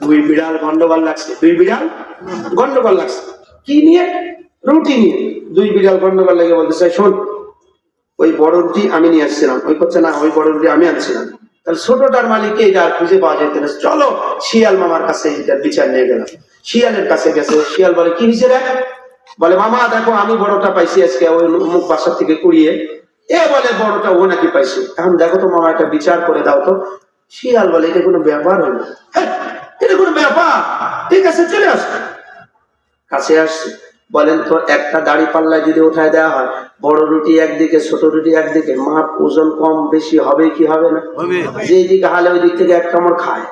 দুই বিড়াল গন্ডগোল লাগছে। দুই বিড়াল গন্ডগোল লাগছে। কি নিয়ে? রুটি নিয়ে। দুই বিড়াল গন্ডগোল লেগে বলতেছে শোন ওই বড় রুটি আমি নিয়ে আসছিলাম। ওই করছে না ওই বড় রুটি আমি আনছিলাম। তাহলে ছোটটার মালিককে এটা আর খুঁজে পাওয়া যেত না। চলো শিয়াল মামার কাছে বিচার নিয়ে গেলাম। শিয়ালের কাছে গেছে। শিয়াল বলে কি রে? বলে মামা দেখো আমি বড়টা পাইছি আজকে ওই মুখ বাসার থেকে কুড়িয়ে। এ বলে বড়টা ও নাকি পাইছি। এখন দেখো তো মামা একটা বিচার করে দাও তো। শিয়াল বলে এটা কোনো ব্যাপার হলো হ্যাঁ, এটা কোনো ব্যাপার? ঠিক আছে চলে আসো। কাছে আসছে বলেন তো একটা দাড়ি পাল্লায় যদি উঠায় দেওয়া হয় বড় রুটি একদিকে ছোট রুটি একদিকে মাপ ওজন কম বেশি হবে কি হবে না? যে দিকে হালে ওই দিক থেকে এক কামড় খায়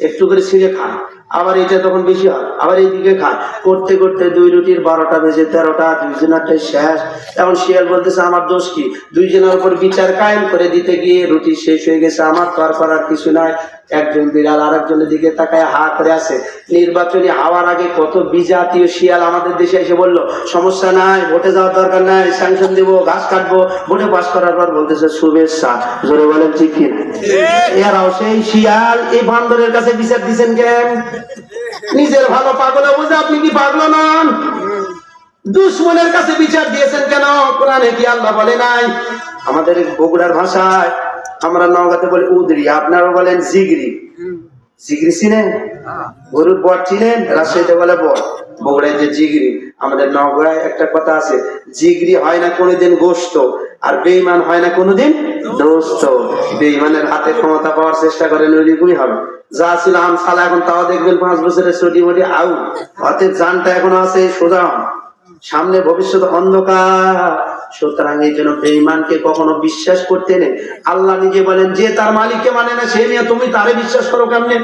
একটু করে ছিঁড়ে খায়। আবার এটা তখন বেশি হয় আবার এইদিকে খায়। করতে করতে দুই রুটির বারোটা বেজে তেরোটা দুইজনারটাই শেষ। এখন শিয়াল বলতেছে আমার দোষ কি? দুইজনের উপর বিচার কায়েম করে দিতে গিয়ে রুটি শেষ হয়ে গেছে। আমার তো আর করার কিছু নাই। একজন বিড়াল আর একজনের দিকে তাকায় হা করে আছে। নির্বাচনী হওয়ার আগে কত বিজাতীয় শিয়াল আমাদের দেশে এসে বলল সমস্যা নাই ভোটে যাওয়ার দরকার নাই স্যাংশন দিব ঘাস কাটবো। ভোটে পাস করার পর বলতেছে শুভেচ্ছা। জোরে বলেন ঠিক এরাও সেই শিয়াল এই বান্দরের কাছে বিচার দিচ্ছেন কেন? নিজের ভালো পাগলে বুঝে আপনি কি পাগল নন? দুশ্মনের কাছে বিচার দিয়েছেন কেন? কোরআনে কি আল্লাহ বলে নাই? আমাদের বগুড়ার ভাষায় আমরা নওগাঁতে বলি উদরি, আপনারা বলেন জিগরি। জিগরি গরুর বট চিনেন? রাজশাহীতে বলে বট বগুড়ায় যে জিগরি, আমাদের নওগাঁয় একটা কথা আছে, জিগরি হয় না কোনোদিন গোস্ত, আর বেইমান হয় না কোনোদিন দোস্ত। বেইমানের হাতে ক্ষমতা পাওয়ার চেষ্টা করেন ওইরকমই হবে? যা ছিল আম সালা এখন তাও দেখবেন পাঁচ বছরের ছোটি মোটি আউ। অর্থের জানটা এখন আছে, সোজা। সামনে ভবিষ্যৎ অন্ধকার। সুতরাং এই জন্য বেঈমানকে কখনো বিশ্বাস করতে নেই। আল্লাহ নিজে বলেন, যে তার মালিককে মানে না, সে নিয়ে তুমি তারে বিশ্বাস করো কেমনে?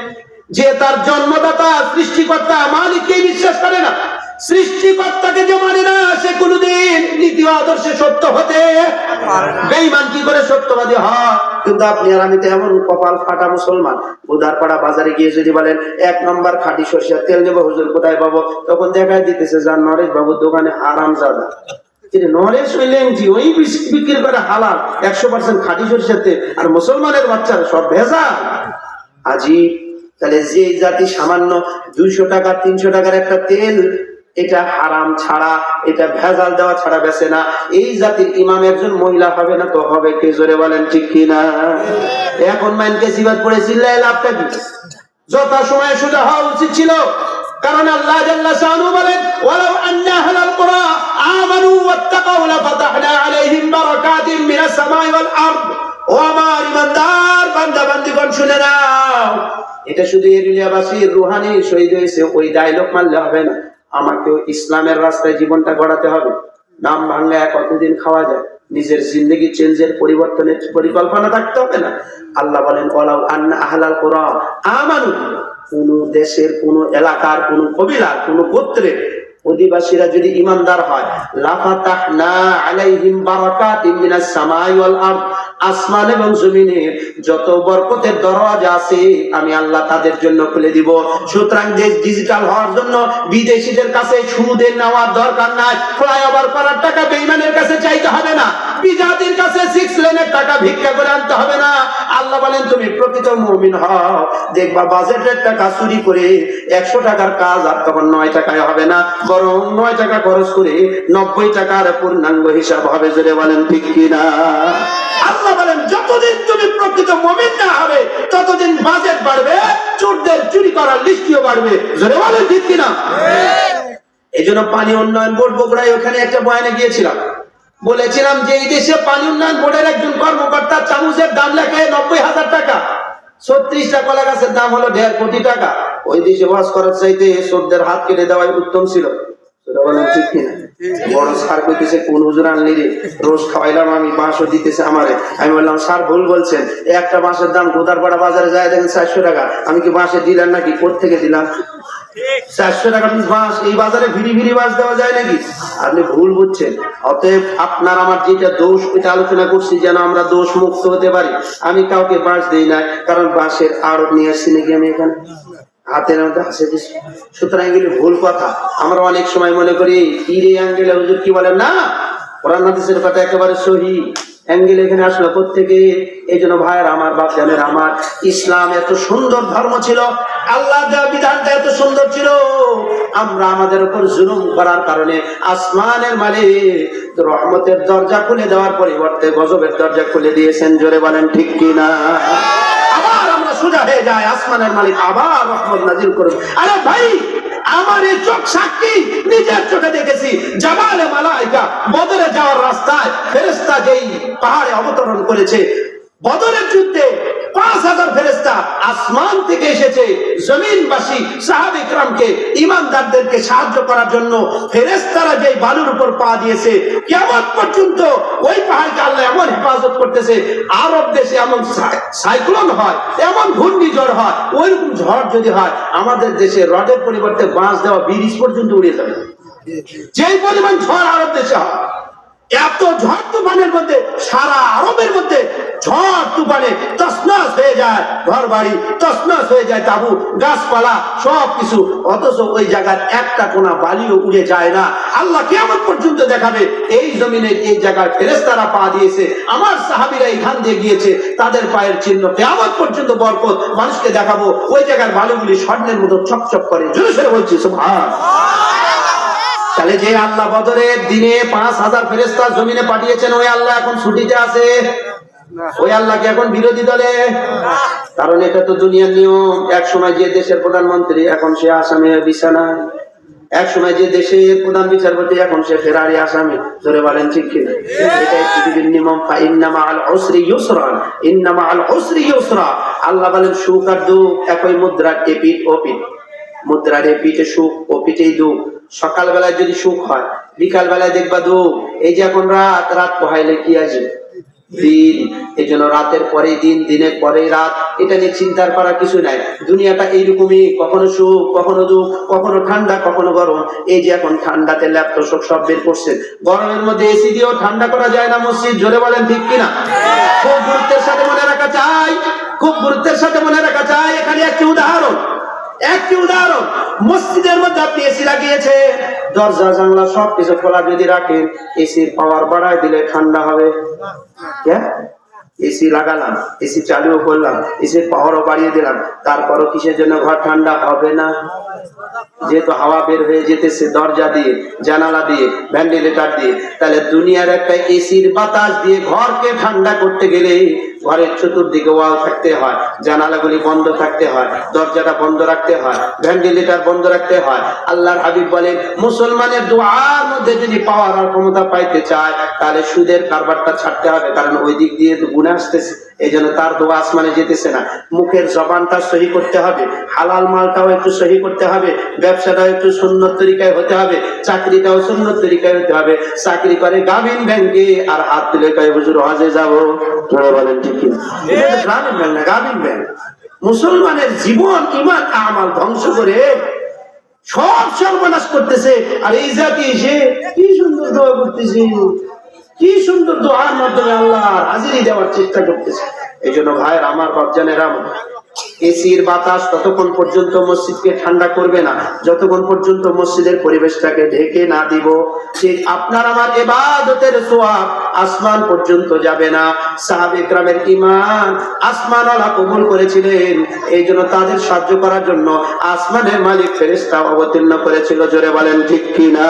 যে তার জন্মদাতা, সৃষ্টিকর্তা, মালিককেই বিশ্বাস করে না। সৃষ্টিকর্তাকে যে মানে না, সে কোনোদিন ও আদর্শে সত্য হতে বেঈমান কি করে সত্যবাদী হয়? কিন্তু আপনি আর আমি তো এমন কপাল ফাটা মুসলমান। উদারপাড়া বাজারে গিয়ে যদি বলেন, এক নম্বর খাঁটি সরষের তেল নেব, হুজুর কোথায় পাবো? তখন দেখায় দিতেছে যার নরেশ বাবুর দোকানে আরাম জাদা নরেশ ওই লেংটি, ওই বিক্রি করে হালাল, একশো পার্সেন্ট খাঁটি সরষের তেল, আর মুসলমানের বাচ্চারা সব ভেজা আজি তাহলে যে জাতি সামান্য দুইশো টাকা, তিনশো টাকার একটা তেল এটা হারাম ছাড়া, এটা ভেজাল দেওয়া ছাড়া বেছে না। এই জাতির ইমাম একজন মহিলা হবে না তো হবে কে? জোরে বলেন ঠিক কিনা? এখন মাইনকে সিবাদ পড়ে চিল্লাই লাভটা কি? যথা হওয়া উচিত ছিল। কারণ আল্লাহ জাল্লা শানু বলেন, ওয়ালাউ আন্না আহলাল কুরা আমানু ওয়াত্তাকাউ লাফাতাহনা আলাইহিম মিনাস সামাই ওয়াল আরদ। ও আমার ইমানদার বান্দা, বান্দিগণ, শুনে নাও। এটা শুধু এরিয়াবাসীর রুহানি শহীদ হয়েছে, ওই ডায়লগ মারলে হবে না। আমাকেও ইসলামের রাস্তায় জীবনটা গড়াতে হবে। নাম ভাঙলে এক অতদিন খাওয়া যায়। নিজের জিন্দগি চেঞ্জের পরিবর্তনের পরিকল্পনা থাকতে হবে না। আল্লাহ বলেন ওলাউ আন্না আহলাল কোরআন আমানু। কোন দেশের, কোন এলাকার, কোন কবিলার, কোন গোত্রের অধিবাসীরা যদি ইমানদার হয়, লাফাতাহনা আলাইহিম বারাকাতিম মিনাস সামাই ওয়াল আরদ। আসমান এবং জমিনের যত বরকতের দরজা আছে, আমি আল্লাহ তাদের জন্য খুলে দিব। সুতরাং দেশ ডিজিটাল হওয়ার জন্য বিদেশিদের কাছে সুদের নেওয়ার দরকার নাই। ফ্লাইওভার করার টাকা বেইমানের কাছে চাইতে হবে না। বিজাতির কাছে সিক্স লেনের টাকা ভিক্ষা করে আনতে হবে না। আল্লাহ বলেন, তুমি প্রকৃত মুমিন হও। দেখবা বাজেটের টাকা চুরি করে একশো টাকার কাজ আর তখন নয় টাকায় হবে না। বরং নয় টাকা খরচ করে নব্বই টাকার পূর্ণাঙ্গ হিসাব হবে। জোরে বলেন ঠিক কিনা? আল্লাহ বলেন, যতদিন তুমি প্রকৃত মমিন না হবে, ততদিন বাজেট বাড়বে, চোরদের চুরি করার লিস্টিও বাড়বে। জোরে বলেন ঠিক কিনা? এই জন্য পানি উন্নয়ন বোর্ড বগুড়ায় ওখানে একটা বয়ানে গিয়েছিলাম। বলেছিলাম যে এই দেশে পানি উন্নয়ন বোর্ডের একজন কর্মকর্তা চামচের দাম লেখে নব্বই হাজার টাকা। ছত্রিশটা কলা গাছের দাম হলো দেড় কোটি টাকা। ওই দেশে বাস করার চাইতে হাত কেটে দেওয়াই উত্তম ছিল। সেটা বলেন ঠিক কিনা? বড় কইতেছে, কোন হুজুর আনলি রে? রোজ খাওয়াইলাম আমি দিতেছে আমারে। আমি বললাম ভুল বলছেন। একটা দাম গোদারপাড়া বাজারে যায় দেখেন চারশো টাকা। আমি কি বাঁশে দিলাম নাকি? থেকে দিলাম? চারশো টাকা বাঁশ এই বাজারে ভিড়ি ভিড়ি বাঁশ দেওয়া যায় নাকি? আপনি ভুল বুঝছেন। অতএব আপনার আমার যেটা দোষ এটা আলোচনা করছি যেন আমরা দোষ মুক্ত হতে পারি। আমি কাউকে বাঁশ দিই না কারণ বাঁশের আড় নিয়ে আসছি নাকি আমি এখানে? হাতের মধ্যে হাসে দিচ্ছি সুতরাং এগুলি ভুল কথা। আমরা অনেক সময় মনে করি পীরে আঙ্গেলে হুজুর কি বলেন? না, কোরআন হাদিসের কথা একেবারে সহি। অ্যাঙ্গেল এখানে আসলো প্রত্যেকে এই জন্য ভাইয়ের আমার, বাপ জানের আমার, ইসলাম এত সুন্দর ধর্ম ছিল, আল্লাহ দেওয়া বিধানটা এত সুন্দর ছিল। আমরা আমাদের উপর জুলুম করার কারণে আসমানের মালিক রহমতের দরজা খুলে দেওয়ার পরিবর্তে গজবের দরজা খুলে দিয়েছেন। জোরে বলেন, ঠিক কিনা? সোজা হয়ে যায়, আসমানের মালিক আবার রহমত নাজিল করুন আরে ভাই, আমার এই চোখ সাক্ষী, নিজের চোখে দেখেছি। জামালে মালাইকা বদলে যাওয়ার রাস্তায় ফেরেস্তা যেই পাহাড়ে অবতরণ করেছে বদলের যুদ্ধে পাঁচ হাজার ফেরেস্তা আসমান থেকে এসেছে জমিনবাসী সাহাব ইকরামকে ইমানদারদেরকে সাহায্য করার জন্য। ফেরেস্তারা যে বালুর উপর পা দিয়েছে কেমন পর্যন্ত ওই পাহাড়কে আল্লাহ এমন হেফাজত করতেছে, আরব দেশে এমন সাইক্লোন হয়, এমন ঘূর্ণিঝড় হয়, ওইরকম ঝড় যদি হয়, আমাদের দেশে রডের পরিবর্তে বাঁশ দেওয়া ব্রিজ পর্যন্ত উড়ে যাবে। যেই পরিমাণ ঝড় আরব দেশে হয় এত ঝড় তুফানের মধ্যে, সারা আরবের মধ্যে ঝড় তুফানে তসনাস হয়ে যায় ঘর বাড়ি তসনাস হয়ে যায়, তাবু, গাছপালা সব কিছু অথচ ওই জায়গার একটা কোনা বালিও উড়ে যায় না। আল্লাহ কেমন পর্যন্ত দেখাবে, এই জমিনের এই জায়গায় ফেরেস্তারা পা দিয়েছে, আমার সাহাবিরা এখান দিয়ে গিয়েছে, তাদের পায়ের চিহ্ন কেমন পর্যন্ত বরকত মানুষকে দেখাবো। ওই জায়গার বালুগুলি স্বর্ণের মতো চকচক করে, জোরে সরে বলছি, সুবহান। তাহলে যে আল্লাহ বদরের দিনে পাঁচ হাজার ফেরেস্তা জমিনে পাঠিয়েছেন, ওই আল্লাহ এখন ছুটিতে আছে। ওই আল্লাহকে এখন বিরোধী দলে। কারণ এটা তো দুনিয়ার নিয়ম। এক সময় যে দেশের প্রধানমন্ত্রী, এখন সে আসামে বিছানায় এক সময় যে দেশের প্রধান বিচারপতি, এখন সে ফেরারি আসামি। ধরে বলেন, ঠিক এটাই পৃথিবীর নিয়ম। ইন্নামা আল উসরি ইউসরা। ইন্নামা আল উসরি ইউসরা। আল্লাহ বলেন, সুখ আর দুঃখ একই মুদ্রার এপিট ওপিট মুদ্রার এ পিঠে সুখ ও পিঠেই দুঃখ। সকালবেলায় যদি সুখ হয় বিকাল বেলায় দেখবা দুঃখ এই যে এখন রাত রাত পোহাইলে কি আছে দিন, এই জন্য রাতের পরে দিন, দিনের পরে রাত, এটা নিয়ে চিন্তার করার কিছু নাই। দুনিয়াটা এইরকমই, কখনো সুখ, কখনো দুঃখ, কখনো ঠান্ডা, কখনো গরম। এই যে এখন ঠান্ডাতে ল্যাপটপ সব বের করছেন গরমের মধ্যে এসি দিয়েও ঠান্ডা করা যায় না, মসজিদ জোরে বলেন ঠিক কিনা? খুব গুরুত্বের সাথে মনে রাখা চাই, খুব গুরুত্বের সাথে মনে রাখা চাই। এখানে একটি উদাহরণ। একটি উদাহরণ, মসজিদের মধ্যে আপনি এসি লাগিয়েছে দরজা জানলা সব কিছু খোলা যদি রাখেন এসির পাওয়ার বাড়ায় দিলে ঠান্ডা হবে। এসি লাগালাম এসি চালু করলাম এসির পাওয়ারও বাড়িয়ে দিলাম, তারপরও কিসের জন্য ঘর ঠান্ডা হবে না? যেহেতু হাওয়া বের হয়ে যেতেছে, দরজা দিয়ে, জানালা দিয়ে ভেন্টিলেটর দিয়ে, তাহলে দুনিয়ার একটা এসির বাতাস দিয়ে ঘরকে ঠান্ডা করতে গেলে ঘরের চতুর্দিকে ওয়াল থাকতে হয়, জানালাগুলি বন্ধ থাকতে হয়, দরজাটা বন্ধ রাখতে হয় ভেন্টিলেটর বন্ধ রাখতে হয়। আল্লাহর হাবিব বলেন, মুসলমানের দোয়ার মধ্যে যদি পাওয়ার ক্ষমতা পাইতে চায়, তাহলে সুদের কারবারটা ছাড়তে হবে, কারণ ওই দিক দিয়ে তো গুণে আসতেছে। এই জন্য তার দোয়া আসমানে যেতেছে না। মুখের জবানটা সহি করতে হবে, হালাল মালটাও একটু সহি করতে হবে, ব্যবসাটাও একটু সুন্দর তরিকায় হতে হবে, চাকরিটাও সুন্দর তরিকায় হতে হবে। চাকরি করে গ্রামীণ ব্যাংকে আর হাত তুলে কয়ে, হুজুর, হজে যাব? তোরা বলেন, ঠিক? গ্রামীণ ব্যাংক না, গ্রামীণ ব্যাংক। মুসলমানের জীবন, ইমান আমার ধ্বংস করে সব সর্বনাশ করতেছে। আর এই জাতি এসে কি সুন্দর দোয়া করতেছে। কি সুন্দর দোয়ার মাধ্যমে আল্লাহ হাজিরি দেওয়ার চেষ্টা করতেছে। এই জন্য ভাইয়ের, আমার বাপজানেরা এসির বাতাস ততক্ষণ পর্যন্ত মসজিদকে ঠান্ডা করবে না। যতক্ষণ পর্যন্ত মসজিদের পরিবেশটাকে ঢেকে না দিব, ঠিক আপনার আমার এবাদতের সোয়াব আসমান পর্যন্ত যাবে না। সাহাবে গ্রামের ইমান আসমান আলা কবুল করেছিলেন। এই জন্য তাদের সাহায্য করার জন্য আসমানের মালিক ফেরেস্তা অবতীর্ণ করেছিল। জোরে বলেন, ঠিক কিনা?